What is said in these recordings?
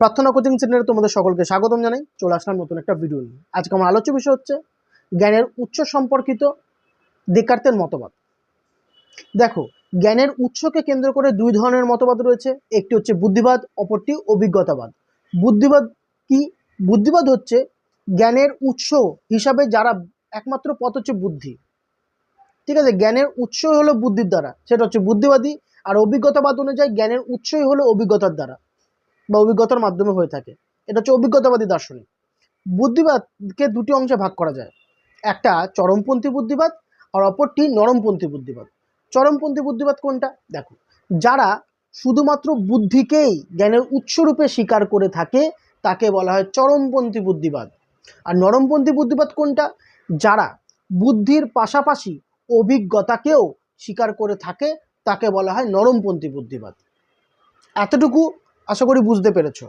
প্রার্থনা কোচিং সেন্টারে তোমাদের সকলকে স্বাগতম জানাই। চলে আসলাম নতুন একটা ভিডিও নিয়ে। আজকে আমার আলোচ্য বিষয় হচ্ছে জ্ঞানের উৎস সম্পর্কিত দেকার্তের মতবাদ। দেখো, জ্ঞানের উৎসকে কেন্দ্র করে দুই ধরনের মতবাদ রয়েছে। একটি হচ্ছে বুদ্ধিবাদ, অপরটি অভিজ্ঞতাবাদ। বুদ্ধিবাদ কি? বুদ্ধিবাদ হচ্ছে জ্ঞানের উৎস হিসাবে যারা একমাত্র পথ হচ্ছে বুদ্ধি। ঠিক আছে, জ্ঞানের উৎস হলো বুদ্ধির দ্বারা। সেটা হচ্ছে বুদ্ধিবাদী আর অভিজ্ঞতাবাদ অনুযায়ী জ্ঞানের উৎসই হলো অভিজ্ঞতার দ্বারা। বা অভিজ্ঞতার মাধ্যমে হয়ে থাকে। এটা হচ্ছে অভিজ্ঞতাবাদী দার্শনিক। বুদ্ধিবাদকে দুটি অংশে ভাগ করা যায়। একটা চরমপন্থী বুদ্ধিবাদ আর অপরটি নরমপন্থী বুদ্ধিবাদ। চরমপন্থী বুদ্ধিবাদ কোনটা? দেখো, যারা শুধুমাত্র বুদ্ধিকেই জ্ঞানের উৎসরূপে স্বীকার করে থাকে, তাকে বলা হয় চরমপন্থী বুদ্ধিবাদ। আর নরমপন্থী বুদ্ধিবাদ কোনটা? যারা বুদ্ধির পাশাপাশি অভিজ্ঞতাকেও স্বীকার করে থাকে, তাকে বলা হয় নরমপন্থী বুদ্ধিবাদ। এতটুকু আশা করি বুঝতে পেরেছ।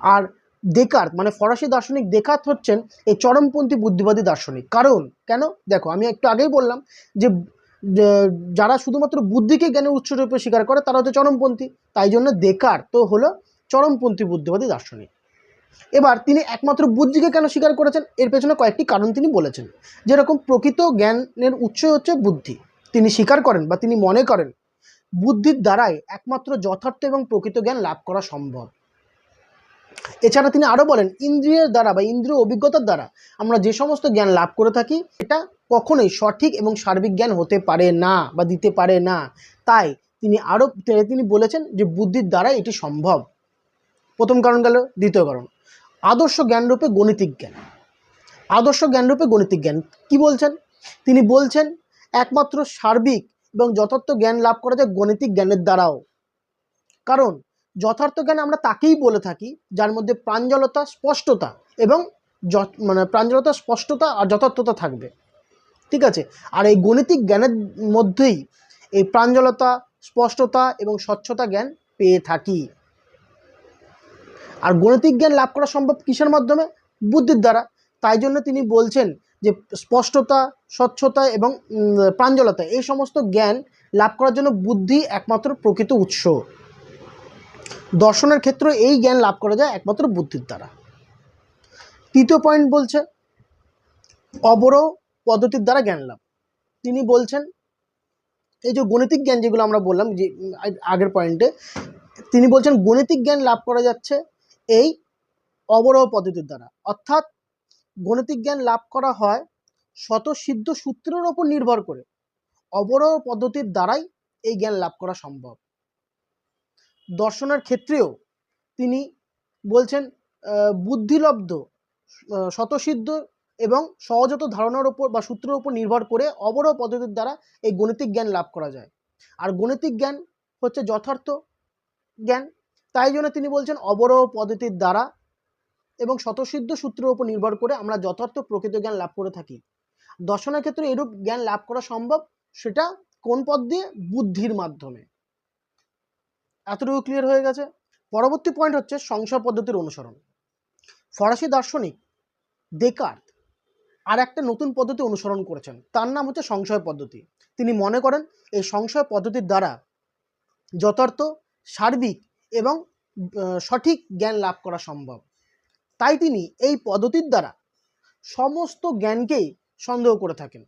আর দেকার্ত মানে ফরাসি দার্শনিক দেকার্ত হচ্ছেন এই চরমপন্থী বুদ্ধিবাদী দার্শনিক। কারণ, কেন? দেখো, আমি একটু আগেই বললাম যে যে, যারা শুধুমাত্র বুদ্ধিকে জ্ঞানের উৎসরূপে স্বীকার করে, তারা হচ্ছে চরমপন্থী। তাই জন্য দেকার তো হলো চরমপন্থী বুদ্ধিবাদী দার্শনিক। এবার, তিনি একমাত্র বুদ্ধিকে কেন স্বীকার করেছেন? এর পেছনে কয়েকটি কারণ তিনি বলেছেন। যেরকম প্রকৃত জ্ঞানের উৎস হচ্ছে বুদ্ধি। তিনি স্বীকার করেন বা তিনি মনে করেন বুদ্ধির দ্বারাই একমাত্র যথার্থ এবং প্রকৃত জ্ঞান লাভ করা সম্ভব। এছাড়া তিনি আরও বলেন, ইন্দ্রিয়ের দ্বারা বা ইন্দ্রিয় অভিজ্ঞতার দ্বারা আমরা যে সমস্ত জ্ঞান লাভ করে থাকি, এটা কখনোই সঠিক এবং সার্বিক জ্ঞান হতে পারে না বা দিতে পারে না। তাই তিনি আরও, তিনি বলেছেন যে, বুদ্ধির দ্বারা এটি সম্ভব। প্রথম কারণ গেল, দ্বিতীয় কারণ, আদর্শ জ্ঞানরূপে গণিতিক জ্ঞান। আদর্শ জ্ঞানরূপে গণিতিক জ্ঞান, কি বলছেন? তিনি বলছেন, একমাত্র সার্বিক এবং যথার্থ জ্ঞান লাভ করা যায় গণিতিক জ্ঞানের দ্বারাও। কারণ, যথার্থ জ্ঞান আমরা তাকেই বলে থাকি, যার মধ্যে প্রাঞ্জলতা, স্পষ্টতা এবং মানে প্রাঞ্জলতা, স্পষ্টতা আর যথার্থতা থাকবে। ঠিক আছে? আর এই গণিতিক জ্ঞানের মধ্যেই এই প্রাঞ্জলতা, স্পষ্টতা এবং স্বচ্ছতা জ্ঞান পেয়ে থাকি। আর গণিতিক জ্ঞান লাভ করা সম্ভব কিসের মাধ্যমে? বুদ্ধির দ্বারা। তাই জন্য তিনি বলছেন যে স্পষ্টতা, স্বচ্ছতা এবং প্রাঞ্জলতা, এই সমস্ত জ্ঞান লাভ করার জন্য বুদ্ধি একমাত্র প্রকৃত উৎস। দর্শনের ক্ষেত্রে এই জ্ঞান লাভ করা যায় একমাত্র বুদ্ধির দ্বারা। তৃতীয় পয়েন্ট বলছে, অবরোহ পদ্ধতির দ্বারা জ্ঞান লাভ। তিনি বলছেন, এই যে গণিতিক জ্ঞান যেগুলো আমরা বললাম যে, আগের পয়েন্টে তিনি বলছেন গণিতিক জ্ঞান লাভ করা যাচ্ছে এই অবরোহ পদ্ধতির দ্বারা। অর্থাৎ গণিতিক জ্ঞান লাভ করা হয় স্বতঃসিদ্ধ সূত্রের ওপর নির্ভর করে। অবরোহ পদ্ধতির দ্বারাই এই জ্ঞান লাভ করা সম্ভব। দর্শনের ক্ষেত্রেও তিনি বলছেন বুদ্ধিলব্ধ স্বতঃসিদ্ধ এবং সহজাত ধারণার ওপর বা সূত্রের উপর নির্ভর করে অবরোহ পদ্ধতির দ্বারা এই গণিতিক জ্ঞান লাভ করা যায়। আর গণিতিক জ্ঞান হচ্ছে যথার্থ জ্ঞান। তাই জন্য তিনি বলছেন অবরোহ পদ্ধতির দ্বারা এবং স্বতঃসিদ্ধ সূত্রের উপর নির্ভর করে আমরা যথার্থ প্রকৃত জ্ঞান লাভ করে থাকি। দর্শনের ক্ষেত্রে এরূপ জ্ঞান লাভ করা সম্ভব, সেটা কোন পথ দিয়ে? বুদ্ধির মাধ্যমে। এতটুকু ক্লিয়ার হয়ে গেছে? পরবর্তী পয়েন্ট হচ্ছে সংশয় পদ্ধতির অনুসরণ। ফরাসি দার্শনিক দেকার্ত আর একটা নতুন পদ্ধতি অনুসরণ করেছেন। তার নাম হচ্ছে সংশয় পদ্ধতি। তিনি মনে করেন, এই সংশয় পদ্ধতির দ্বারা যথার্থ, সার্বিক এবং সঠিক জ্ঞান লাভ করা সম্ভব। তাই তিনি এই পদ্ধতির দ্বারা সমস্ত জ্ঞানকেই সন্দেহ করে থাকেন।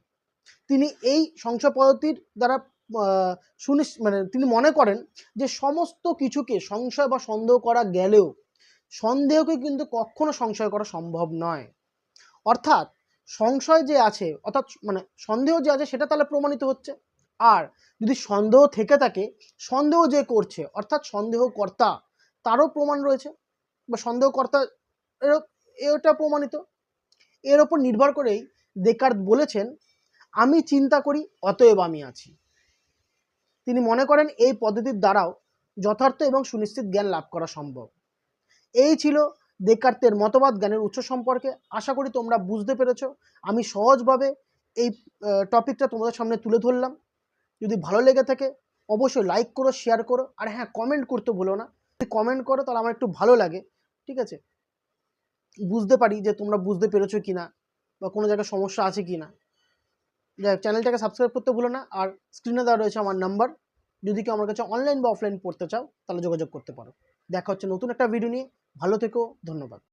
তিনি এই সংশয় পদ্ধতির দ্বারা সুনিশ মানে তিনি মনে করেন যে সমস্ত কিছুকে সংশয় বা সন্দেহ করা গেলেও সন্দেহকে কিন্তু কখনো সংশয় করা সম্ভব নয়। অর্থাৎ সংশয় যে আছে, অর্থাৎ মানে সন্দেহ যে আছে, সেটা তাহলে প্রমাণিত হচ্ছে। আর যদি সন্দেহ থেকে থাকে, সন্দেহ যে করছে, অর্থাৎ সন্দেহকর্তা, তারও প্রমাণ রয়েছে। বা সন্দেহকর্তা এটা প্রমাণিত। এর ওপর নির্ভর করেই দেকার্ত বলেছেন, আমি চিন্তা করি, অতএব আমি আছি। তিনি মনে করেন এই পদ্ধতির দ্বারাও যথার্থ এবং সুনিশ্চিত জ্ঞান লাভ করা সম্ভব। এই ছিল দেকার্তের মতবাদ জ্ঞানের উৎস সম্পর্কে। আশা করি তোমরা বুঝতে পেরেছ। আমি সহজভাবে এই টপিকটা তোমাদের সামনে তুলে ধরলাম। যদি ভালো লেগে থাকে, অবশ্যই লাইক করো শেয়ার করো। আর হ্যাঁ কমেন্ট করতে ভুলো না। যদি কমেন্ট করো, তাহলে আমার একটু ভালো লাগে। ঠিক আছে? বুঝতে পারি যে তোমরা বুঝতে পেরেছ কি না বা কোনো জায়গায় সমস্যা আছে কি না যাই চ্যানেলটাকে সাবস্ক্রাইব করতে ভুলো না। আর স্ক্রিনে দেওয়া রয়েছে আমার নাম্বার যদি কেউ আমার কাছে অনলাইন বা অফলাইন পড়তে চাও, তাহলে যোগাযোগ করতে পারো। দেখা হচ্ছে নতুন একটা ভিডিও নিয়ে। ভালো থেকো, ধন্যবাদ।